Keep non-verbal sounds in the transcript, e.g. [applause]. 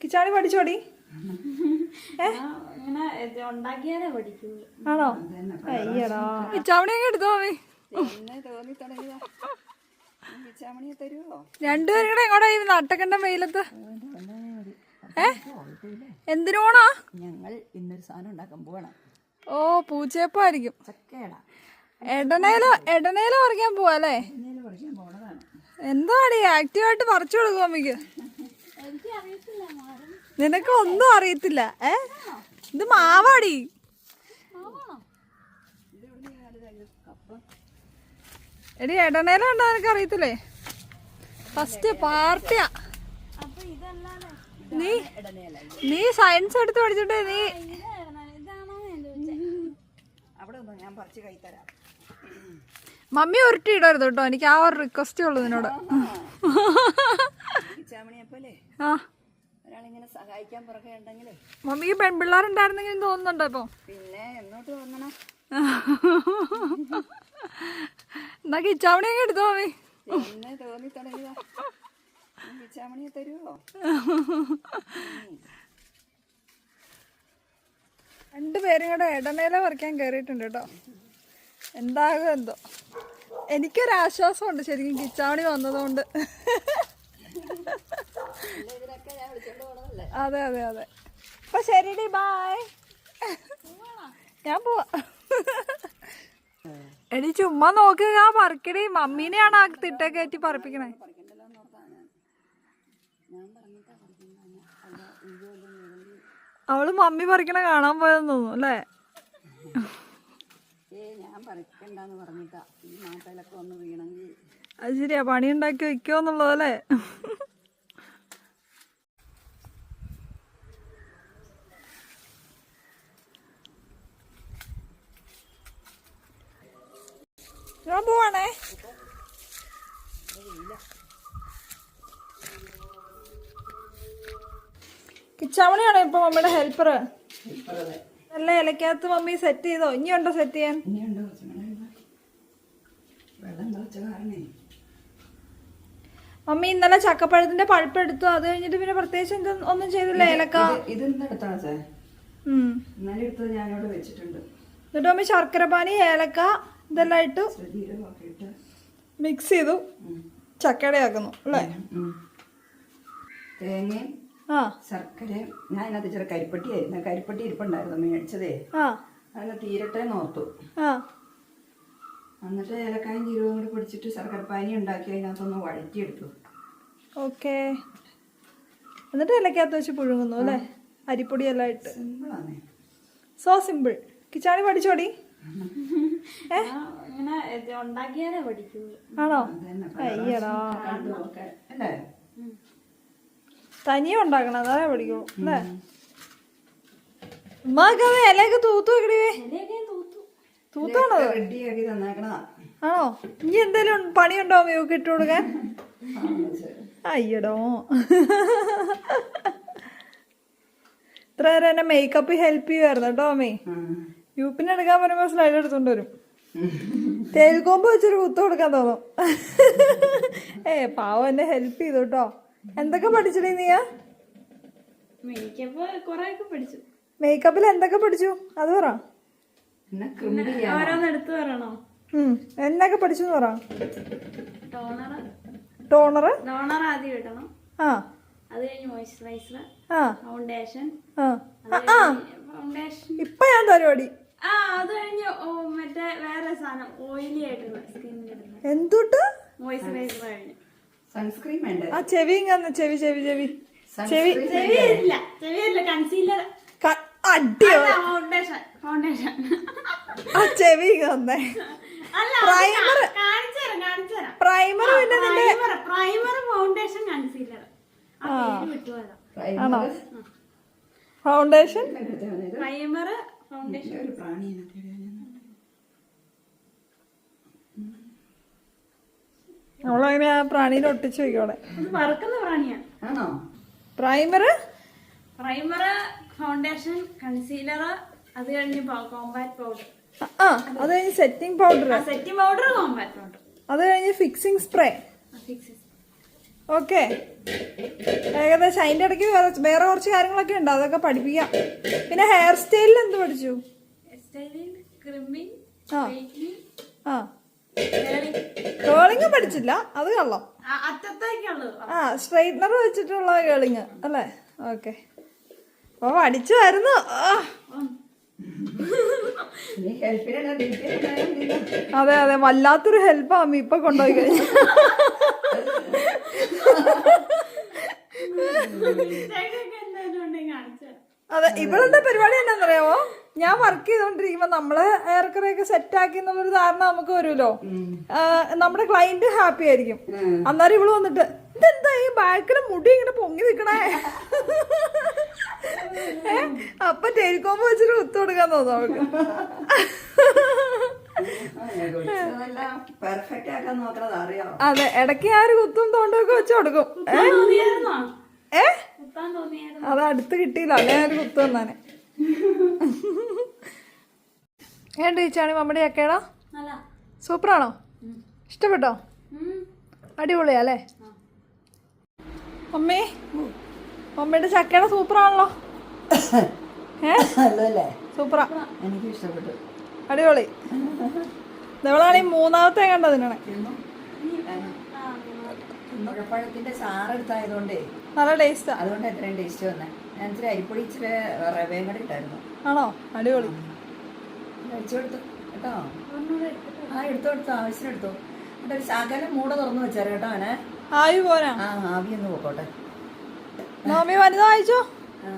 കിച്ചാണി പഠിച്ചോടി? [laughs] ഇങ്ങനെ ഉണ്ടാക്കിയാലേ പഠിക്കുള്ളൂ. ആണോ? അയ്യടാ. കിച്ചാമണിയൊക്കെ എടുത്തോ മമ്മി രണ്ടുപേരും കൂടെ എങ്ങോട്ടാ ഈ നട്ടക്കണ്ട വെയിലത്ത് ഏ? എന്തിനോണോ ഞങ്ങൾ ഇന്നൊരു സാധനം ഉണ്ടാക്കാൻ പോകണം ഓ പൂച്ചയപ്പായിരിക്കും. എടനേലോ എടനേലോ പറിക്കാൻ പോവാ അല്ലേ? എന്താടി ആക്റ്റീവായിട്ട് പറിച്ചു കൊടുക്കും അമ്മയ്ക്ക്. മാറും നിനക്ക് ഒന്നും അറിയത്തില്ല ഏ? ഇത് മാവാടി. എടി എടനേല ഉണ്ടോ നിനക്ക് അറിയത്തില്ലേ ഫസ്റ്റ് പാർട്ടിയാ നീ നീ സയൻസ് എടുത്ത് പഠിച്ചിട്ടേ നീ മമ്മി ഉരുട്ടി ഇടരുത് കേട്ടോ എനിക്ക് ആ ഒരു റിക്വസ്റ്റേ ഉള്ളൂ നിന്നോട്. പിച്ചാമണിയെ പോലെ ആ. ഒരാളിങ്ങനെ സഹായിക്കാൻ പുറകെ ഉണ്ടെങ്കിലേ. മമ്മിക്ക് പെൺപിള്ളേരുണ്ടായിരുന്നെങ്കിൽ തോന്നുന്നുണ്ടോ ഇപ്പൊ? പിന്നെ എന്നോട്ട് തോന്നണം. എന്നാ കിച്ചാവണിയൊക്കെ എടുത്തോ മമ്മി? എന്നെ തോന്നി തുടങ്ങിയതാ. പിച്ചാമണിയെ തരുമോ രണ്ടുപേരും കൂടെ ഇടനേല പറിക്കാൻ കയറിയിട്ടുണ്ട് കേട്ടോ. എന്താകും എന്തോ. എനിക്കൊരാശ്വാസമുണ്ട് ശരിക്കും കിച്ചാവണി വന്നതുകൊണ്ട്. അതെ അതെ അതെ. അപ്പൊ ശരിടി ബായ് ഞാൻ പോവാ. എടി ചുമ്മാ നോക്കുക പറിക്കടി മമ്മീനെയാണ് ആ തിട്ട കയറ്റി പറപ്പിക്കണേ. ഞാൻ ഞാൻ അവൾ മമ്മി പറിക്കണ കാണാൻ പോയെന്ന് തോന്നുന്നു അല്ലേ? ഞാൻ അത് ശരിയാ പണി ഉണ്ടാക്കി വെക്കോന്നുള്ളതല്ലേ ഞാൻ പോവാണേ. കിച്ചാമണിയാണോ ഇപ്പൊ മമ്മിയുടെ ഹെൽപ്പർ നല്ല ഇലക്കകത്ത് മമ്മി സെറ്റ് ചെയ്തോ? ഇനിയുണ്ടോ സെറ്റ് ചെയ്യാൻ? മമ്മി ഇന്നലെ ചക്കപ്പഴത്തിന്റെ പഴുപ്പ് എടുത്തു. അത് കഴിഞ്ഞിട്ട് പിന്നെ പ്രത്യേകിച്ച് എന്ത് ഒന്നും ചെയ്തില്ല ഏലക്ക. എന്നിട്ട് മമ്മി ശർക്കര പാനി ഏലക്ക ഇതെല്ലാം ഇട്ട് മിക്സ് ചെയ്തു ചക്കടയാക്കുന്നു അല്ലേ. തേങ്ങയും ആ. ശർക്കരയും. ഞാൻ അതിനകത്ത് ഇച്ചിരി കരിപ്പട്ടിയായിരുന്നു കരിപ്പട്ടി ഇരിപ്പുണ്ടായിരുന്നു മേടിച്ചതേ. ആ. അതിനെ തീരട്ടെ നോർത്തു ആ. എന്നിട്ട് ഏലക്കായും ജീരകവും കൂടി പിടിച്ചിട്ട് ശർക്കരപ്പാനി ഉണ്ടാക്കി അതിനകത്തൊന്ന് വഴറ്റിയെടുത്തു. ഓക്കെ. എന്നിട്ട് ഇലക്കകത്ത് വെച്ച് പുഴുങ്ങുന്നു അല്ലേ? അരിപ്പൊടിയെല്ലാം ഇട്ട്. സിമ്പിളാണേ സോ സിമ്പിൾ കിച്ചാണി പഠിച്ചോടി? [laughs] ആണോ? അയ്യടാ. തനിയെ ഉണ്ടാക്കണം അതാ പഠിക്കൂ അല്ലേ? ഉമ്മാക്കത് ഇലയൊക്കെ തൂത്തു വെക്കടിവേ തൂത്താണോ? ആണോ? ഇനി എന്തേലും പണിയുണ്ടോ ഇവക്ക് ഇട്ട് കൊടുക്കാൻ. അയ്യടോ. ഇത്ര നേരം എന്നെ മേക്കപ്പ് ഹെൽപ്പ് ചെയ്യുമായിരുന്നു കേട്ടോ അമ്മേ. ഉം. യൂപ്പിന് എടുക്കാൻ പറയുമ്പോൾ സ്ലൈഡ് എടുത്തോണ്ട് വരും. തേൽക്കോമ്പ് വെച്ചൊരു കുത്തു കൊടുക്കാൻ തോന്നും. ഏ പാവം എന്നെ ഹെൽപ്പ് ചെയ്തു കേട്ടോ എന്തൊക്കെ പഠിച്ചിട്ടേ നീയാ? മേക്കപ്പ് കൊറേയൊക്കെ പഠിച്ചു. മേക്കപ്പിൽ എന്തൊക്കെ പഠിച്ചു? അത് പറ. പിന്നെ എന്നൊക്കെ പഠിച്ചു എന്ന് പറ ടോണർ ടോണർ ആദ്യം ഇടണം. ആ. അത് കഴിഞ്ഞ് മോയ്സ്ചറൈസർ ആ. ഫൗണ്ടേഷൻ ആ. അത് ഫൗണ്ടേഷൻ ഇപ്പൊ ഞാൻ പരിപാടി ആ അത് കഴിഞ്ഞ് മറ്റേ വേറെ സാധനം ഓയിലി ആയിട്ടുള്ള സ്കിന്നിൽ ഇടുന്നത് എന്തുട്ട്? മോയ്സ്ചറൈസർ കഴിഞ്ഞ്. സൺസ്ക്രീൻ വേണ്ട? ആ ചെവി ഇങ്ങനെ ചെവി ചെവി ചെവി. ചെവി. സൺസ്ക്രീൻ ചെവിയില്ല ചെവിയല്ല കൺസീലർ അടിയോ. ഫൗണ്ടേഷൻ ഫൗണ്ടേഷൻ ആ ചെവി തന്നെ പ്രൈമർ പ്രൈമർ പിന്നെ നിന്റെ പ്രൈമർ ഫൗണ്ടേഷൻ കൺസീലർ ആണോ? ഫൗണ്ടേഷൻ പ്രൈമർ ഫൗണ്ടേഷൻ ഒരു പ്രാണി അതിനകത്ത് ഇടാനാണ്. ആ പ്രാണിയിൽ ഒട്ടിച്ചു വെക്കോളെ ഇത് പ്രാണിയാ. പ്രാണിയാണ് ആണോ? പ്രൈമർ? പ്രൈമർ ഫൗണ്ടേഷൻ കൺസീലർ അത് കഴിഞ്ഞ് കോമ്പാക്ട് പൗഡർ ആ അത് കഴിഞ്ഞ് setting powder setting powder compact powder അത് കഴിഞ്ഞ് ഫിക്സിംഗ് സ്പ്രേ ഫിക്സ് ഓക്കെ. ഏകദേശം അതിന്റെ ഇടയ്ക്ക് വേറെ വേറെ കുറച്ച് കാര്യങ്ങളൊക്കെ ഉണ്ട്. അതൊക്കെ പഠിപ്പിക്കാം. പിന്നെ ഹെയർ സ്റ്റൈലിൽ എന്ത് പഠിച്ചു? ആ. കേളിങ് പഠിച്ചില്ല. അത് കള്ളം. ആ സ്ട്രൈറ്റ്നർ വെച്ചിട്ടുള്ള കേളിങ് അല്ലേ? ഓക്കെ. അപ്പൊ പഠിച്ചു വരുന്നു. അതെ അതെ. വല്ലാത്തൊരു ഹെൽപ്പാ അമ്മ ഇപ്പൊ കൊണ്ടുപോയി കഴിഞ്ഞു. [laughs] അതെ ഇവളുടെ പരിപാടി എന്നാന്നറിയാമോ ഞാൻ വർക്ക് ചെയ്തോണ്ടിരിക്കുമ്പോ നമ്മൾ ഏറെക്കുറെയൊക്കെ സെറ്റ് ആക്കി എന്നുള്ളൊരു ധാരണ നമുക്ക് വരുമല്ലോ. നമ്മുടെ ക്ലയന്റ് ഹാപ്പി ആയിരിക്കും. അന്നേരം ഇവൾ വന്നിട്ട് ഇതെന്താ ഈ ബാക്കിലെ മുടി ഇങ്ങനെ പൊങ്ങി നിക്കണേ? അപ്പൊ ടെലികോം വെച്ചിട്ട് കുത്തു കൊടുക്കാൻ തോന്നുന്നു അവൾക്ക്. അതെ ഇടയ്ക്ക് ഞാൻ ഒരു കുത്തും തോണ്ടൊക്കെ വെച്ച് കൊടുക്കും. ഏ? അത് അടുത്ത് കിട്ടിയില്ല അല്ലെ ഞാൻ ഒരു കുത്തു വന്നാനെ ഏണ്ട ചേച്ചാണി മമ്മടി ചക്കേടാ നല്ല. സൂപ്പറാണോ? ഇഷ്ടപ്പെട്ടോ. അടിപൊളിയാ അല്ലേ മമ്മി മമ്മിയുടെ ചക്കയുടെ സൂപ്പറാണല്ലോ. [coughs] സൂപ്പറാ. എനിക്ക് ഇഷ്ടപ്പെട്ടു. അടിപൊളി. ഈ മൂന്നാമത്തെ കണ്ടതിനാണ് തിന്നണേ മുഴപ്പഴത്തിന്റെ സാറെടുത്തായതുകൊണ്ടേ നല്ല ടേസ്റ്റ്. അതുകൊണ്ട് എത്രയും ടേസ്റ്റ് വന്നേ. ഞാൻ ഇച്ചിരി അരിപ്പൊടി ഇച്ചിരി റവയും കൂടെ ഇട്ടായിരുന്നു. ആണോ? അടിപൊളി. കഴിച്ചു കൊടുത്തു കേട്ടോ? ആ എടുത്തോ എടുത്തോ ആവശ്യത്തിന് എടുത്തോ. എന്നിട്ട് ഒരു മൂട തുറന്നു വെച്ചാൽ കേട്ടോ അവനെ. ആവി പോരാ. ആ ആവി ഒന്ന് പോക്കോട്ടെ. മമ്മി വനിത വായിച്ചോ? ആ.